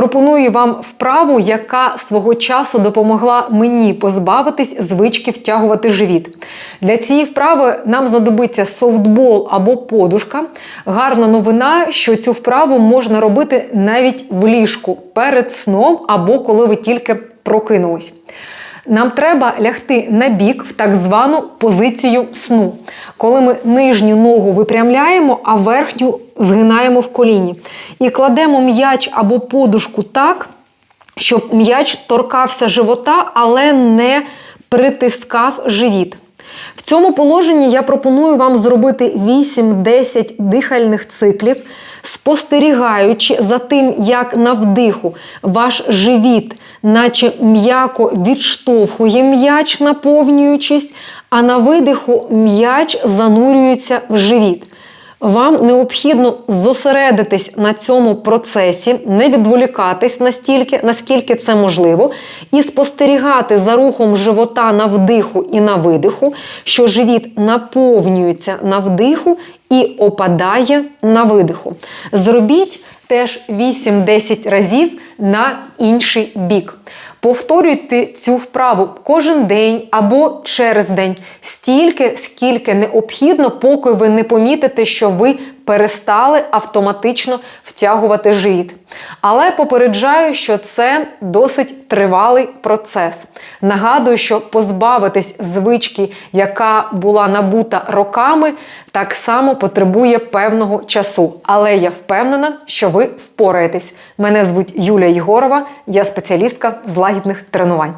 Пропоную вам вправу, яка свого часу допомогла мені позбавитись звички втягувати живіт. Для цієї вправи нам знадобиться софтбол або подушка. Гарна новина, що цю вправу можна робити навіть в ліжку перед сном або коли ви тільки прокинулись. Нам треба лягти на бік в так звану позицію сну, коли ми нижню ногу випрямляємо, а верхню згинаємо в коліні. І кладемо м'яч або подушку так, щоб м'яч торкався живота, але не притискав живіт. В цьому положенні я пропоную вам зробити 8-10 дихальних циклів, спостерігаючи за тим, як на вдиху ваш живіт, наче м'яко відштовхує м'яч, наповнюючись, а на видиху м'яч занурюється в живіт. Вам необхідно зосередитись на цьому процесі, не відволікатись настільки, наскільки це можливо, і спостерігати за рухом живота на вдиху і на видиху, що живіт наповнюється на вдиху і опадає на видиху. Зробіть теж 8-10 разів на інший бік. Повторюйте цю вправу кожен день або через день стільки, скільки необхідно, поки ви не помітите, що ви перестали автоматично втягувати живіт. Але попереджаю, що це досить тривалий процес. Нагадую, що позбавитись звички, яка була набута роками, так само потребує певного часу. Але я впевнена, що ви впораєтесь. Мене звуть Юлія Єгорова, я спеціалістка з лагідних тренувань.